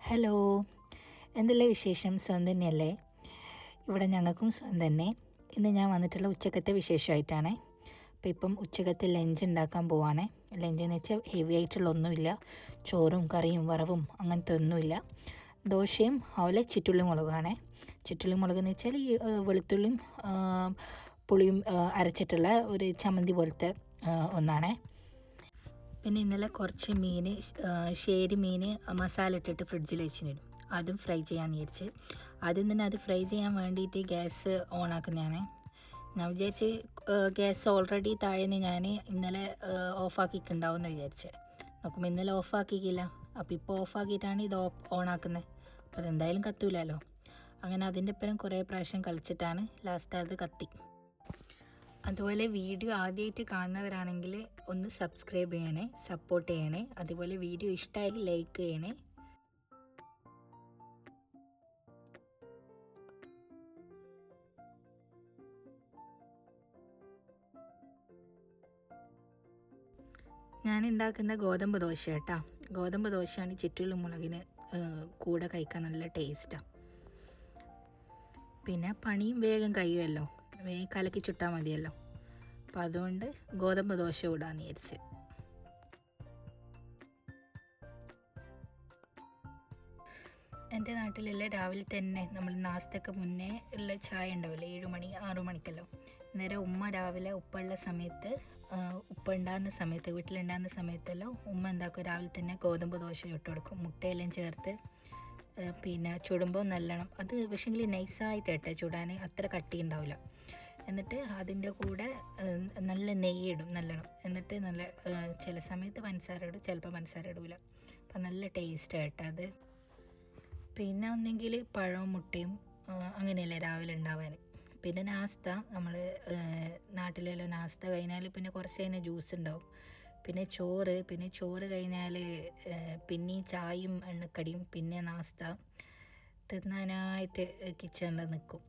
Hello. എന്തെല്ലാം വിശേഷം? സ്വന്തം തന്നെയല്ലേ? ഇവിടെ ഞങ്ങൾക്കും സ്വന്തം തന്നെ. ഇന്ന് ഞാൻ വന്നിട്ടുള്ള ഉച്ചക്കത്തെ വിശേഷമായിട്ടാണ്. അപ്പോൾ ഇപ്പം ഉച്ചക്കത്തെ ലഞ്ച് ഉണ്ടാക്കാൻ പോവാണ്. ലഞ്ച് എന്ന് വെച്ചാൽ ഹെവി ആയിട്ടുള്ള ഒന്നുമില്ല. ചോറും കറിയും വറവും അങ്ങനത്തെ ഒന്നുമില്ല. ദോശയും അതുപോലെ ചുറ്റുള്ളി മുളകാണ് ചുറ്റുള്ളി മുളക് എന്ന് വെച്ചാൽ ഈ വെളുത്തുള്ളിയും പുളിയും അരച്ചിട്ടുള്ള ഒരു ചമ്മന്തി പോലത്തെ ഒന്നാണേ. പിന്നെ ഇന്നലെ കുറച്ച് മീൻ ശേരി മീൻ മസാല ഇട്ടിട്ട് ഫ്രിഡ്ജിൽ വെച്ചിട്ടുണ്ട് അതും ഫ്രൈ ചെയ്യാൻ വിചാരിച്ച്. ആദ്യം തന്നെ അത് ഫ്രൈ ചെയ്യാൻ വേണ്ടിയിട്ട് ഗ്യാസ് ഓൺ ആക്കുന്നതാണ് ഞാൻ വിചാരിച്ച് ഗ്യാസ് ഓൾറെഡി താഴെന്ന് ഞാൻ ഇന്നലെ ഓഫാക്കിയിട്ടുണ്ടാവും എന്ന് വിചാരിച്ച്. നോക്കുമ്പോൾ ഇന്നലെ ഓഫാക്കിക്കില്ല അപ്പോൾ ഇപ്പോൾ ഓഫാക്കിയിട്ടാണ് ഇത് ഓൺ ആക്കുന്നത് അപ്പോൾ അതെന്തായാലും കത്തൂലല്ലോ അങ്ങനെ അതിന്റെ ഒപ്പം കുറേ പ്രാവശ്യം കളിച്ചിട്ടാണ് ലാസ്റ്റ് അത് കത്തി. അതുപോലെ വീഡിയോ ആദ്യമായിട്ട് കാണുന്നവരാണെങ്കിൽ ഒന്ന് സബ്സ്ക്രൈബ് ചെയ്യണേ സപ്പോർട്ട് ചെയ്യണേ. അതുപോലെ വീഡിയോ ഇഷ്ടമായാലും ലൈക്ക് ചെയ്യണേ. ഞാൻ ഉണ്ടാക്കുന്ന ഗോതമ്പ് ദോശ കേട്ടോ. ഗോതമ്പ് ദോശയാണ് ചുറ്റുള്ള മുളകിന് കൂടെ കഴിക്കാൻ നല്ല ടേസ്റ്റാണ് പിന്നെ പണിയും വേഗം കഴിയുമല്ലോ. കലക്കി ചുട്ടാൽ മതിയല്ലോ. അപ്പം അതുകൊണ്ട് ഗോതമ്പ് ദോശ ഇടാന്ന് വിചാരിച്ച്. എന്റെ നാട്ടിലെല്ലാം രാവിലെ തന്നെ നമ്മൾ നാസ്തക്ക് മുന്നേ ഉള്ള ചായ ഉണ്ടാവില്ലേ? ഏഴ് മണി ആറു മണിക്കല്ലോ. നേരെ ഉമ്മ രാവിലെ ഉപ്പുള്ള സമയത്ത് ഉപ്പ ഉണ്ടാകുന്ന സമയത്ത് വീട്ടിലുണ്ടാകുന്ന സമയത്തെല്ലാം ഉമ്മ എന്താക്കും? രാവിലെ തന്നെ ഗോതമ്പ് ദോശ ചുട്ട് കൊടുക്കും. മുട്ടയെല്ലാം ചേർത്ത് പിന്നെ ചുടുമ്പോൾ നല്ലോണം. അത് പക്ഷേങ്കിൽ നൈസായിട്ട് ഇട്ടേ ചുടാൻ അത്ര കട്ടി ഉണ്ടാവില്ല എന്നിട്ട് അതിന്റെ കൂടെ നല്ല നെയ്യ് ഇടും നല്ലോണം. എന്നിട്ട് നല്ല ചില സമയത്ത് പഞ്ചസാര ഇടും ചിലപ്പോൾ പഞ്ചസാര ഇടൂല അപ്പം നല്ല ടേസ്റ്റ് ആയിട്ട് അത്. പിന്നെ ഒന്നെങ്കിൽ പഴവും മുട്ടയും അങ്ങനെയല്ലേ രാവിലെ ഉണ്ടാവാൻ പിന്നെ നാസ്ത നമ്മൾ നാട്ടിലെല്ലാം നാസ്ത കഴിഞ്ഞാൽ പിന്നെ കുറച്ച് കഴിഞ്ഞാൽ ജ്യൂസ് ഉണ്ടാവും പിന്നെ ചോറ് പിന്നെ ചോറ് കഴിഞ്ഞാൽ പിന്നെ ചായയും എണ്ണക്കടിയും പിന്നെ നാസ്ത. തിന്നാനായിട്ട് കിച്ചണിൽ നിൽക്കും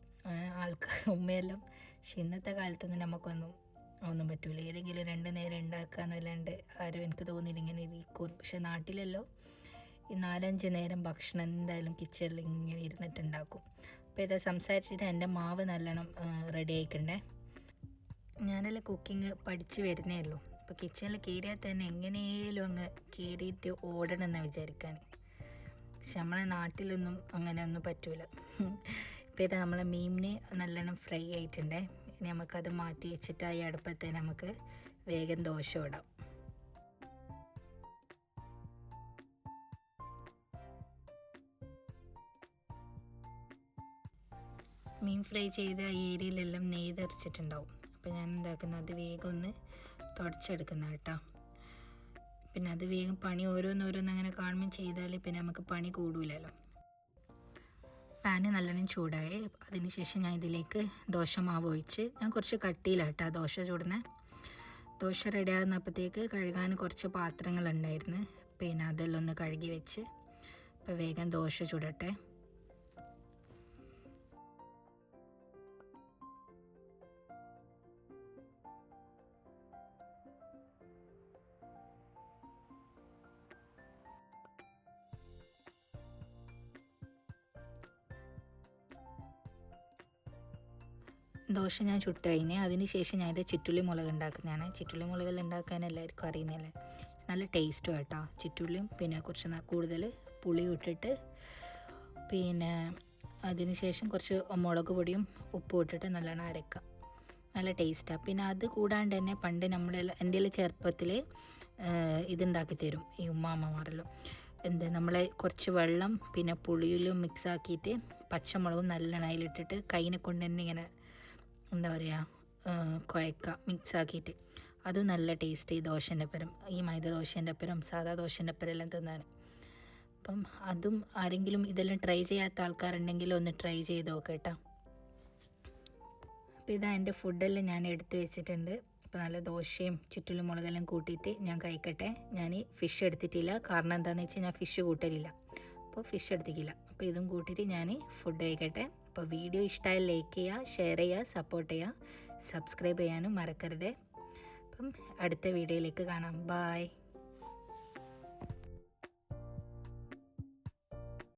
ആൾക്കാർ ഉമ്മയെല്ലാം. പക്ഷെ ഇന്നത്തെ കാലത്തൊന്നും നമുക്കൊന്നും ഒന്നും പറ്റൂല. ഏതെങ്കിലും രണ്ട് നേരം ഉണ്ടാക്കുക എന്നല്ലാണ്ട് ആരും എനിക്ക് തോന്നിയില്ല ഇങ്ങനെ ഇരിക്കും. പക്ഷെ നാട്ടിലല്ലോ ഈ നാലഞ്ച് നേരം ഭക്ഷണം എന്തായാലും കിച്ചണിൽ ഇങ്ങനെ ഇരുന്നിട്ടുണ്ടാക്കും. അപ്പോൾ ഇത് സംസാരിച്ചിട്ട് എന്റെ മാവ് നല്ലോണം റെഡി ആയിക്കണ്ടേ. ഞാനെല്ലാം കുക്കിംഗ് പഠിച്ചു വരുന്നേ ഉള്ളൂ. അപ്പോൾ കിച്ചണിൽ കയറിയാൽ തന്നെ എങ്ങനെയും അങ്ങ് കയറിയിട്ട് ഓടണം എന്ന് വിചാരിക്കാൻ പക്ഷെ നമ്മളെ നാട്ടിലൊന്നും അങ്ങനെ ഒന്നും പറ്റൂല. ഇപ്പോൾ ഇത് നമ്മളെ മീമിന് നല്ലോണം ഫ്രൈ ആയിട്ടുണ്ടേ. ഇനി നമുക്കത് മാറ്റി വെച്ചിട്ട് ഈ അടുപ്പത്തെ നമുക്ക് വേഗം ദോശ ഇടാം. മീൻ ഫ്രൈ ചെയ്ത ഏരിയയിലെല്ലാം നെയ്തെറിച്ചിട്ടുണ്ടാവും അപ്പോൾ ഞാൻ എന്താക്കുന്നത് അത് വേഗം ഒന്ന് തുടച്ചെടുക്കുന്ന കേട്ടോ. പിന്നെ അത് വേഗം പണി ഓരോന്നോരോന്ന് അങ്ങനെ കാണുമ്പോൾ ചെയ്താൽ പിന്നെ നമുക്ക് പണി കൂടൂലല്ലോ. പാന് നല്ലോണം ചൂടായി. അതിനുശേഷം ഞാൻ ഇതിലേക്ക് ദോശ മാവ് ഒഴിച്ച് ഞാൻ കുറച്ച് കട്ടിയിലാട്ടോ ദോശ ചൂടുന്നത് ദോശ റെഡി ആകുന്നപ്പോഴത്തേക്ക് കഴുകാൻ കുറച്ച് പാത്രങ്ങളുണ്ടായിരുന്നു. പിന്നെ അതെല്ലാം ഒന്ന് കഴുകി വെച്ച് അപ്പോൾ വേഗം ദോശ ചുടട്ടെ. ദോശ ഞാൻ ചുട്ടുകഴിഞ്ഞ് അതിന് ശേഷം ഞാൻ ഇത് ചുറ്റുള്ളി മുളക് ഉണ്ടാക്കുന്നതാണ്. ചുറ്റുള്ളി മുളകിൽ ഉണ്ടാക്കാൻ എല്ലാവർക്കും അറിയുന്നില്ലേ നല്ല ടേസ്റ്റും കേട്ടോ ചുറ്റുള്ളിയും പിന്നെ കുറച്ച് കൂടുതൽ പുളി ഇട്ടിട്ട് പിന്നെ അതിന് ശേഷം കുറച്ച് മുളക് പൊടിയും ഉപ്പും ഇട്ടിട്ട് നല്ലോണം അരക്കുക നല്ല ടേസ്റ്റാണ് പിന്നെ അത് കൂടാണ്ട് തന്നെ പണ്ട് നമ്മൾ എന്റെ ചെറുപ്പത്തിൽ ഇതുണ്ടാക്കി തരും. ഈ ഉമ്മാമ്മമാരെല്ലാം എന്ത് നമ്മളെ കുറച്ച് വെള്ളം പിന്നെ പുളിയിലും മിക്സ് ആക്കിയിട്ട് പച്ചമുളകും നല്ലോണം അതിലിട്ടിട്ട് കൈനെ കൊണ്ട് തന്നെ ഇങ്ങനെ എന്താ പറയുക കുഴക്ക മിക്സ് ആക്കിയിട്ട് അതും നല്ല ടേസ്റ്റ് ഈ ദോശന്റെ ഒപ്പരം ഈ മൈദ ദോശന്റെ ഒപ്പരം സാധാ ദോശന്റെ ഒപ്പരം എല്ലാം തിന്നാൻ. അപ്പം അതും ആരെങ്കിലും ഇതെല്ലാം ട്രൈ ചെയ്യാത്ത ആൾക്കാരുണ്ടെങ്കിൽ ഒന്ന് ട്രൈ ചെയ്ത് നോക്കാം കേട്ടോ. അപ്പോൾ ഇതാ എന്റെ ഫുഡെല്ലാം ഞാൻ എടുത്തു വെച്ചിട്ടുണ്ട്. അപ്പോൾ നല്ല ദോശയും ചുറ്റിലും മുളകെല്ലാം കൂട്ടിയിട്ട് ഞാൻ കഴിക്കട്ടെ. ഞാൻ ഫിഷ് എടുത്തിട്ടില്ല. കാരണം എന്താണെന്ന് വെച്ചാൽ ഞാൻ ഫിഷ് കൂട്ടലില്ല. അപ്പോൾ ഫിഷ് എടുത്തിട്ടില്ല. അപ്പോൾ ഇതും കൂട്ടിയിട്ട് ഞാൻ ഫുഡ് കഴിക്കട്ടെ. അപ്പോൾ വീഡിയോ ഇഷ്ടമായി ലൈക്ക് ചെയ്യുക ഷെയർ ചെയ്യുക സപ്പോർട്ട് ചെയ്യുക. സബ്സ്ക്രൈബ് ചെയ്യാനും മറക്കരുത്. അപ്പം അടുത്ത വീഡിയോയിലേക്ക് കാണാം. ബായ്